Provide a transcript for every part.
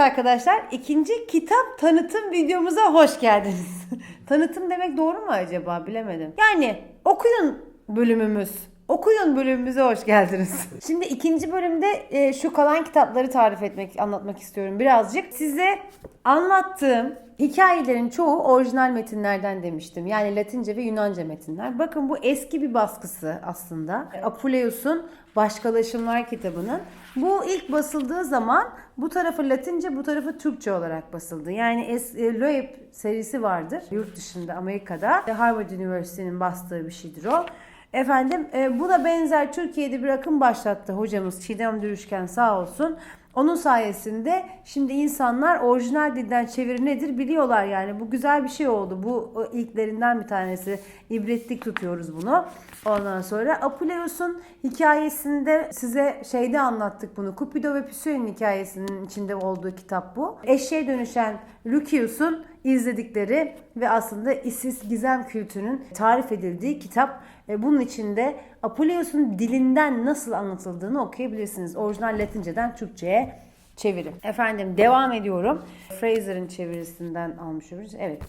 arkadaşlar ikinci kitap tanıtım videomuza hoş geldiniz. tanıtım demek doğru mu acaba bilemedim. Yani okuyun bölümümüz. Okuyun bölümümüze hoş geldiniz. Şimdi ikinci bölümde e, şu kalan kitapları tarif etmek, anlatmak istiyorum birazcık. Size anlattığım hikayelerin çoğu orijinal metinlerden demiştim. Yani Latince ve Yunanca metinler. Bakın bu eski bir baskısı aslında. Apuleius'un Başkalaşımlar kitabının. Bu ilk basıldığı zaman bu tarafı Latince, bu tarafı Türkçe olarak basıldı. Yani es, e, Loeb serisi vardır yurt dışında Amerika'da. Harvard Üniversitesi'nin bastığı bir şeydir o. Efendim e, buna benzer Türkiye'de bir akım başlattı hocamız Çiğdem Dürüşken sağ olsun. Onun sayesinde şimdi insanlar orijinal dilden çeviri nedir biliyorlar yani. Bu güzel bir şey oldu. Bu o ilklerinden bir tanesi. İbretlik tutuyoruz bunu. Ondan sonra Apuleius'un hikayesinde size şeyde anlattık bunu. Cupido ve Püsü'nün hikayesinin içinde olduğu kitap bu. Eşeğe dönüşen Lucius'un izledikleri ve aslında Isis gizem kültünün tarif edildiği kitap. E, Bunun içinde Apuleius'un dilinden nasıl anlatıldığını okuyabilirsiniz. Orijinal Latinceden Türkçe'ye çeviri. Efendim devam ediyorum. Fraser'ın çevirisinden almış oluruz. Evet.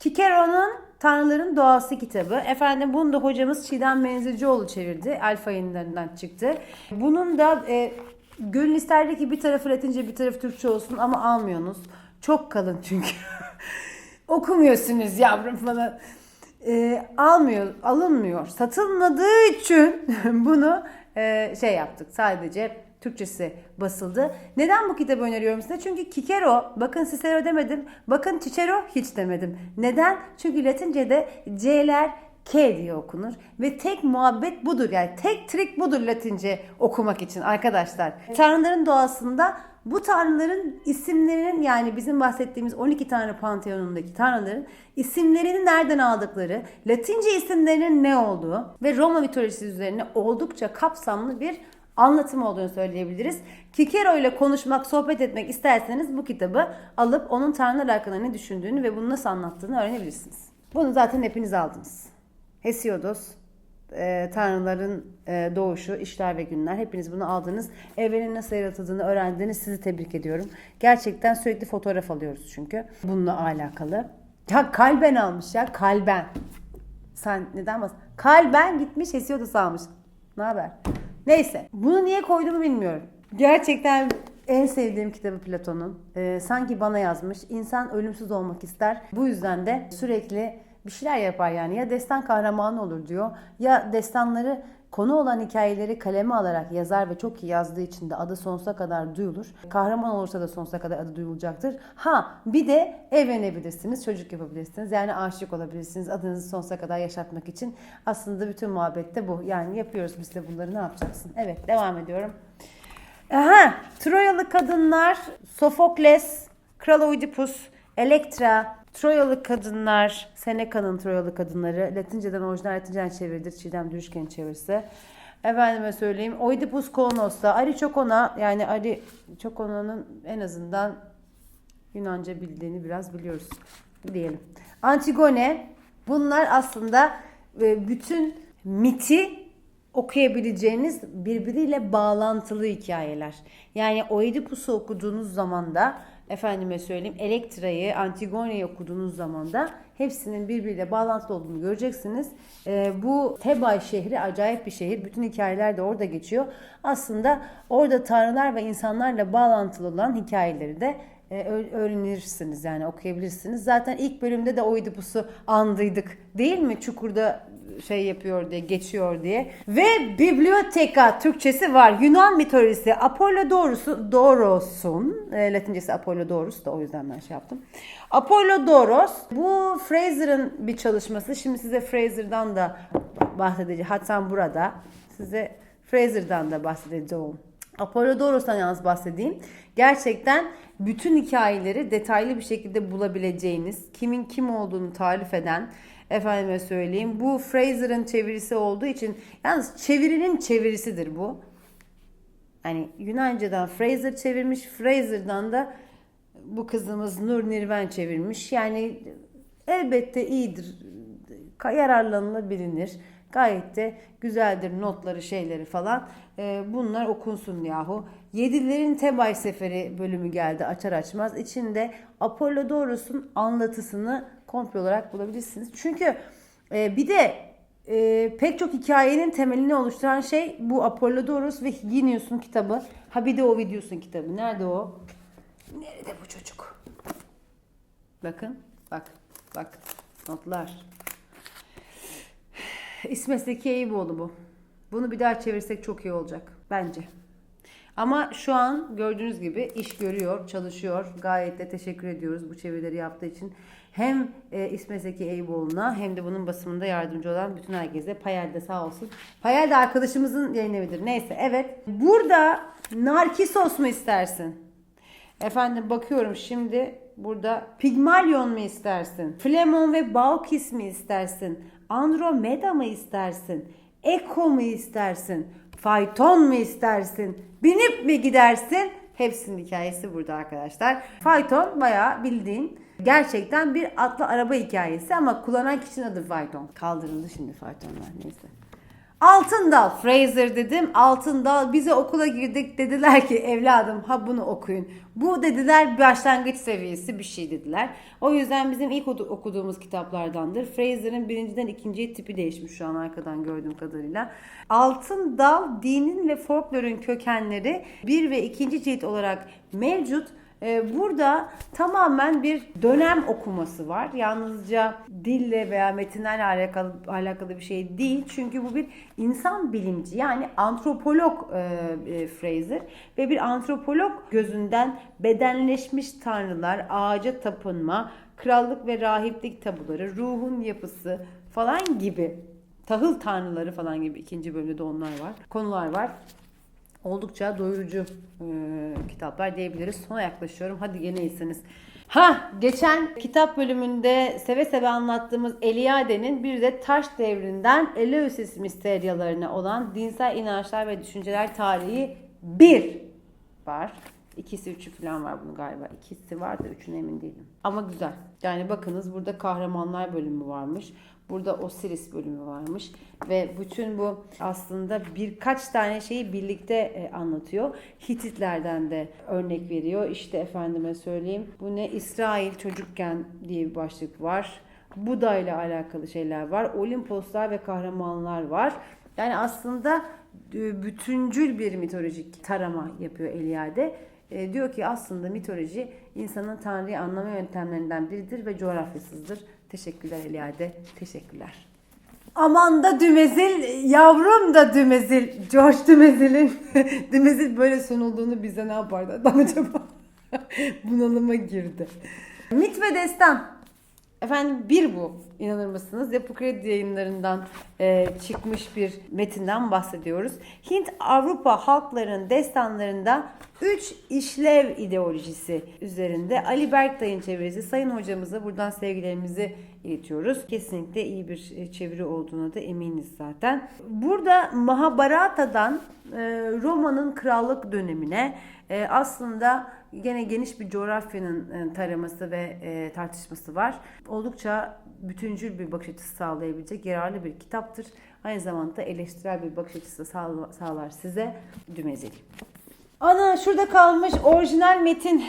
Cicero'nun Tanrıların Doğası kitabı. Efendim bunu da hocamız Çiğdem Menzilcioğlu çevirdi. Alfa yayınlarından çıktı. Bunun da e, gönül isterdi ki bir tarafı Latince bir tarafı Türkçe olsun ama almıyorsunuz. Çok kalın çünkü. Okumuyorsunuz yavrum falan. E, almıyor, alınmıyor. Satılmadığı için bunu e, şey yaptık. Sadece Türkçesi basıldı. Neden bu kitabı öneriyorum size? Çünkü Cicero, bakın Cicero demedim, bakın Cicero hiç demedim. Neden? Çünkü Latince'de C'ler K diye okunur ve tek muhabbet budur yani tek trik budur Latince okumak için arkadaşlar. Tanrıların doğasında bu tanrıların isimlerinin yani bizim bahsettiğimiz 12 tanrı panteonundaki tanrıların isimlerini nereden aldıkları, Latince isimlerinin ne olduğu ve Roma mitolojisi üzerine oldukça kapsamlı bir anlatım olduğunu söyleyebiliriz. Kikero ile konuşmak, sohbet etmek isterseniz bu kitabı alıp onun tanrılar hakkında ne düşündüğünü ve bunu nasıl anlattığını öğrenebilirsiniz. Bunu zaten hepiniz aldınız. Hesiodos, e, tanrıların e, doğuşu, işler ve günler. Hepiniz bunu aldınız. Evrenin nasıl yaratıldığını öğrendiğiniz sizi tebrik ediyorum. Gerçekten sürekli fotoğraf alıyoruz çünkü. Bununla alakalı. Ya kalben almış ya kalben. Sen neden bas? Kalben gitmiş Hesiodos almış. Ne haber? Neyse. Bunu niye koyduğumu bilmiyorum. Gerçekten en sevdiğim kitabı Platon'un. Ee, sanki bana yazmış. İnsan ölümsüz olmak ister. Bu yüzden de sürekli bir şeyler yapar yani. Ya destan kahramanı olur diyor. Ya destanları konu olan hikayeleri kaleme alarak yazar ve çok iyi yazdığı için de adı sonsuza kadar duyulur. Kahraman olursa da sonsuza kadar adı duyulacaktır. Ha bir de evlenebilirsiniz, çocuk yapabilirsiniz. Yani aşık olabilirsiniz adınızı sonsuza kadar yaşatmak için. Aslında bütün muhabbette bu. Yani yapıyoruz biz de bunları ne yapacaksın? Evet devam ediyorum. Aha, Troyalı kadınlar, Sofokles, Kral Oidipus, Elektra, Troyalı kadınlar, Seneca'nın Troyalı kadınları, Latinceden orijinal Latinceden çeviridir. Çiğdem Dürüşken'in çevirisi. Efendime söyleyeyim, Oidipus Kolnos'ta, Ari Çokona, yani Ari Çokona'nın en azından Yunanca bildiğini biraz biliyoruz diyelim. Antigone, bunlar aslında e, bütün miti okuyabileceğiniz birbiriyle bağlantılı hikayeler. Yani Oedipus'u okuduğunuz zaman da efendime söyleyeyim Elektra'yı, Antigone'yi okuduğunuz zaman da hepsinin birbiriyle bağlantılı olduğunu göreceksiniz. Ee, bu Tebay şehri acayip bir şehir. Bütün hikayeler de orada geçiyor. Aslında orada tanrılar ve insanlarla bağlantılı olan hikayeleri de e, öğrenirsiniz yani okuyabilirsiniz. Zaten ilk bölümde de Oidipus'u andıydık değil mi? Çukurda şey yapıyor diye, geçiyor diye. Ve biblioteka Türkçesi var. Yunan mitolojisi Apollodorus'u Doros'un e, Latincesi Apollodorus da o yüzden ben şey yaptım. Apollodoros bu Fraser'ın bir çalışması. Şimdi size Fraser'dan da bahsedeceğim. Hatta burada size Fraser'dan da bahsedeceğim. Apollodorus'tan yalnız bahsedeyim. Gerçekten bütün hikayeleri detaylı bir şekilde bulabileceğiniz, kimin kim olduğunu tarif eden, efendime söyleyeyim. Bu Fraser'ın çevirisi olduğu için, yalnız çevirinin çevirisidir bu. Hani Yunanca'dan Fraser çevirmiş, Fraser'dan da bu kızımız Nur Nirven çevirmiş. Yani elbette iyidir, yararlanılabilir. Gayet de güzeldir notları şeyleri falan. Ee, bunlar okunsun yahu. Yedilerin Tebay Seferi bölümü geldi açar açmaz. İçinde Apollodorus'un anlatısını komple olarak bulabilirsiniz. Çünkü e, bir de e, pek çok hikayenin temelini oluşturan şey bu Apollodorus ve Higinius'un kitabı. Ha bir de Ovidius'un kitabı. Nerede o? Nerede bu çocuk? Bakın, bak, bak. Notlar. İsmet Zeki Eyüboğlu bu. Bunu bir daha çevirsek çok iyi olacak. Bence. Ama şu an gördüğünüz gibi iş görüyor, çalışıyor. Gayet de teşekkür ediyoruz bu çevirileri yaptığı için. Hem e, İsmet Eyüboğlu'na hem de bunun basımında yardımcı olan bütün herkese. Payel de sağ olsun. Payel de arkadaşımızın yayın. Neyse evet. Burada Narkisos mu istersin? Efendim bakıyorum şimdi burada Pigmalion mu istersin? Flemon ve Baukis mi istersin? Andromeda mı istersin? Eko mu istersin? Fayton mu istersin? Binip mi gidersin? Hepsinin hikayesi burada arkadaşlar. Fayton bayağı bildiğin gerçekten bir atlı araba hikayesi ama kullanan kişinin adı Fayton. Kaldırıldı şimdi Faytonlar neyse. Altın Dal, Fraser dedim. Altın Dal bize okula girdik dediler ki evladım ha bunu okuyun. Bu dediler başlangıç seviyesi bir şey dediler. O yüzden bizim ilk oku- okuduğumuz kitaplardandır. Fraser'ın birinciden ikinciye tipi değişmiş şu an arkadan gördüğüm kadarıyla. Altın Dal dinin ve folklorun kökenleri bir ve ikinci cilt olarak mevcut. Ee, Burada tamamen bir dönem okuması var. Yalnızca dille veya metinlerle alakalı, alakalı bir şey değil. Çünkü bu bir insan bilimci yani antropolog e, e, Fraser ve bir antropolog gözünden bedenleşmiş tanrılar, ağaca tapınma, krallık ve rahiplik tabuları, ruhun yapısı falan gibi tahıl tanrıları falan gibi ikinci bölümde de onlar var. Konular var oldukça doyurucu e, kitaplar diyebiliriz. Sona yaklaşıyorum. Hadi gene iyisiniz. Ha geçen kitap bölümünde seve seve anlattığımız Eliade'nin bir de taş devrinden Eleusis misteryalarına olan dinsel inançlar ve düşünceler tarihi 1 var. İkisi üçü falan var bunun galiba. İkisi var da üçüne emin değilim. Ama güzel. Yani bakınız burada kahramanlar bölümü varmış. Burada Osiris bölümü varmış. Ve bütün bu aslında birkaç tane şeyi birlikte e, anlatıyor. Hititlerden de örnek veriyor. İşte efendime söyleyeyim. Bu ne? İsrail çocukken diye bir başlık var. Buda ile alakalı şeyler var. Olimposlar ve kahramanlar var. Yani aslında e, bütüncül bir mitolojik tarama yapıyor Eliade. E, diyor ki aslında mitoloji insanın Tanrı'yı anlama yöntemlerinden biridir ve coğrafyasızdır. Teşekkürler Eliade. Teşekkürler. Aman da Dümezil, yavrum da Dümezil. George Dümezil'in Dümezil böyle sunulduğunu bize ne yapardı adam acaba? Bunalıma girdi. Mit ve destan. Efendim bir bu inanır mısınız? Yapı Kredi yayınlarından e, çıkmış bir metinden bahsediyoruz. Hint Avrupa halklarının destanlarında üç işlev ideolojisi üzerinde Ali Berktay'ın çevirisi. Sayın hocamıza buradan sevgilerimizi iletiyoruz. Kesinlikle iyi bir e, çeviri olduğuna da eminiz zaten. Burada Mahabharata'dan e, Roma'nın krallık dönemine e, aslında gene geniş bir coğrafyanın e, taraması ve e, tartışması var. Oldukça bütüncül bir bakış açısı sağlayabilecek yararlı bir kitaptır. Aynı zamanda eleştirel bir bakış açısı sağla- sağlar size Dümezil. Ana şurada kalmış orijinal metin.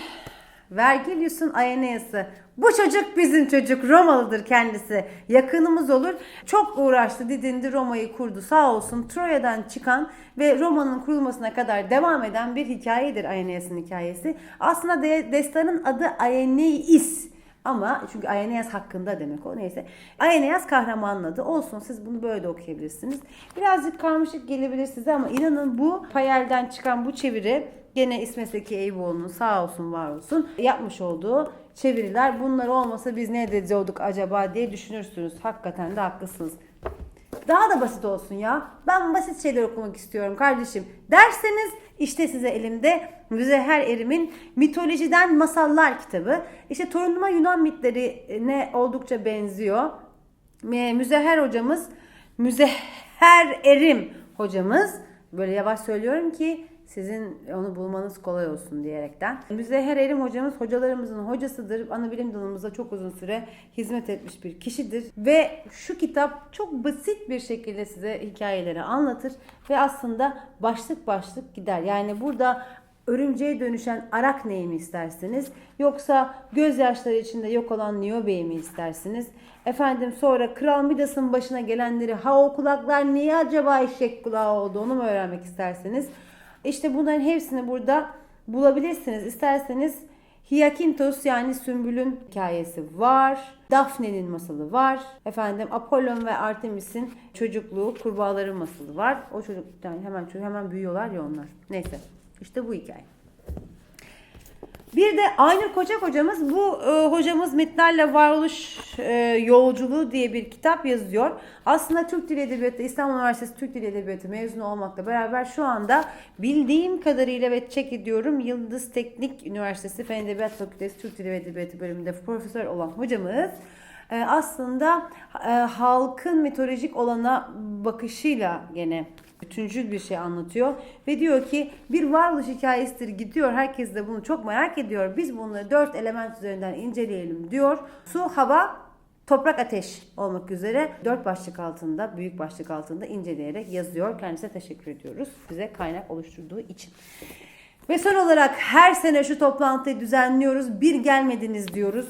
Vergilius'un Aeneas'ı. Bu çocuk bizim çocuk. Romalıdır kendisi. Yakınımız olur. Çok uğraştı, didindi, Roma'yı kurdu. Sağ olsun Troya'dan çıkan ve Roma'nın kurulmasına kadar devam eden bir hikayedir Aeneas'ın hikayesi. Aslında de, destanın adı Aeneis. Ama çünkü Aeneas hakkında demek o neyse. Aeneas kahramanın adı. Olsun siz bunu böyle de okuyabilirsiniz. Birazcık karmaşık gelebilir size ama inanın bu Payel'den çıkan bu çeviri gene İsmet Eyüboğlu'nun sağ olsun var olsun yapmış olduğu çeviriler. Bunlar olmasa biz ne ediyorduk acaba diye düşünürsünüz. Hakikaten de haklısınız. Daha da basit olsun ya. Ben basit şeyler okumak istiyorum kardeşim. Derseniz işte size elimde Müzehher Erim'in Mitolojiden Masallar kitabı. İşte torunuma Yunan mitlerine oldukça benziyor. Müzehher hocamız, Müzehher Erim hocamız böyle yavaş söylüyorum ki sizin onu bulmanız kolay olsun diyerekten. Müzehher Erim hocamız hocalarımızın hocasıdır. Ana bilim dalımızda çok uzun süre hizmet etmiş bir kişidir. Ve şu kitap çok basit bir şekilde size hikayeleri anlatır. Ve aslında başlık başlık gider. Yani burada örümceğe dönüşen arakneyi mi istersiniz? Yoksa gözyaşları içinde yok olan Niobe'yi mi istersiniz? Efendim sonra Kral Midas'ın başına gelenleri ha o kulaklar niye acaba eşek kulağı oldu onu mu öğrenmek isterseniz? İşte bunların hepsini burada bulabilirsiniz. İsterseniz Hyakintos yani Sümbül'ün hikayesi var. Daphne'nin masalı var. Efendim Apollon ve Artemis'in çocukluğu, kurbağaların masalı var. O çocuk yani hemen hemen büyüyorlar ya onlar. Neyse. işte bu hikaye. Bir de Aynur Koçak hocamız bu e, hocamız Mitlerle Varoluş e, Yolculuğu diye bir kitap yazıyor. Aslında Türk Dili Edebiyatı İstanbul Üniversitesi Türk Dili Edebiyatı mezunu olmakla beraber şu anda bildiğim kadarıyla ve çek ediyorum Yıldız Teknik Üniversitesi Fen Edebiyat Fakültesi Türk Dili ve Edebiyatı bölümünde profesör olan hocamız aslında e, halkın mitolojik olana bakışıyla gene bütüncül bir şey anlatıyor ve diyor ki bir varoluş hikayesidir gidiyor herkes de bunu çok merak ediyor biz bunları dört element üzerinden inceleyelim diyor. Su hava toprak ateş olmak üzere dört başlık altında büyük başlık altında inceleyerek yazıyor. Kendisine teşekkür ediyoruz bize kaynak oluşturduğu için. Ve son olarak her sene şu toplantıyı düzenliyoruz bir gelmediniz diyoruz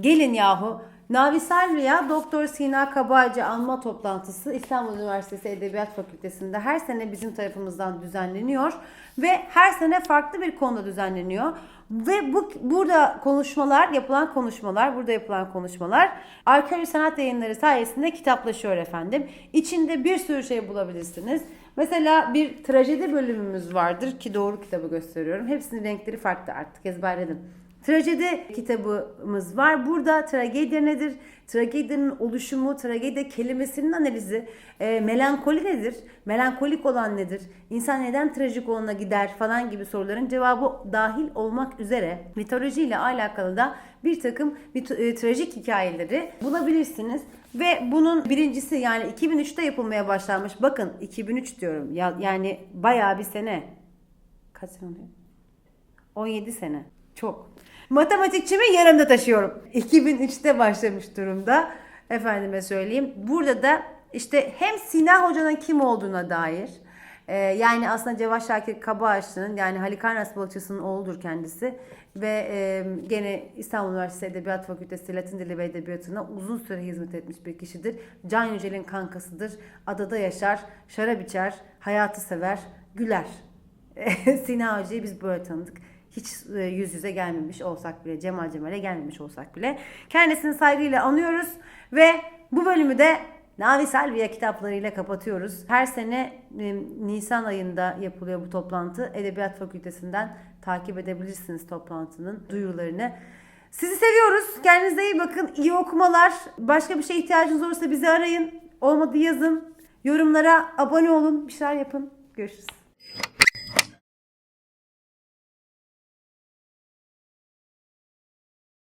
Gelin yahu. Navi Salvia Doktor Sina Kabacı anma toplantısı İstanbul Üniversitesi Edebiyat Fakültesi'nde her sene bizim tarafımızdan düzenleniyor ve her sene farklı bir konuda düzenleniyor. Ve bu burada konuşmalar, yapılan konuşmalar, burada yapılan konuşmalar Arkeoloji Sanat Yayınları sayesinde kitaplaşıyor efendim. İçinde bir sürü şey bulabilirsiniz. Mesela bir trajedi bölümümüz vardır ki doğru kitabı gösteriyorum. Hepsinin renkleri farklı artık ezberledim. Trajedi kitabımız var. Burada tragedya nedir? Tragedyanın oluşumu, tragedya kelimesinin analizi, e, melankoli nedir? Melankolik olan nedir? İnsan neden trajik olana gider falan gibi soruların cevabı dahil olmak üzere mitolojiyle alakalı da bir takım e, trajik hikayeleri bulabilirsiniz. Ve bunun birincisi yani 2003'te yapılmaya başlanmış. Bakın 2003 diyorum. Ya, yani bayağı bir sene. Kaç sene oluyor? 17 sene. Çok. Matematikçimi yanımda taşıyorum. 2003'te başlamış durumda. Efendime söyleyeyim. Burada da işte hem Sina Hoca'nın kim olduğuna dair e, yani aslında Cevat Şakir Kabaağaçlı'nın yani Halikarnas balıkçısının oğludur kendisi. Ve e, gene İstanbul Üniversitesi Edebiyat Fakültesi Latin Dili ve Edebiyatı'na uzun süre hizmet etmiş bir kişidir. Can Yücel'in kankasıdır. Adada yaşar, şarap içer, hayatı sever, güler. Sina Hoca'yı biz böyle tanıdık hiç e, yüz yüze gelmemiş olsak bile, Cemal Cemal'e gelmemiş olsak bile kendisini saygıyla anıyoruz ve bu bölümü de Navi Salvia kitaplarıyla kapatıyoruz. Her sene e, Nisan ayında yapılıyor bu toplantı. Edebiyat Fakültesinden takip edebilirsiniz toplantının duyurularını. Sizi seviyoruz. Kendinize iyi bakın. İyi okumalar. Başka bir şeye ihtiyacınız olursa bizi arayın. Olmadı yazın. Yorumlara abone olun. Bir şeyler yapın. Görüşürüz.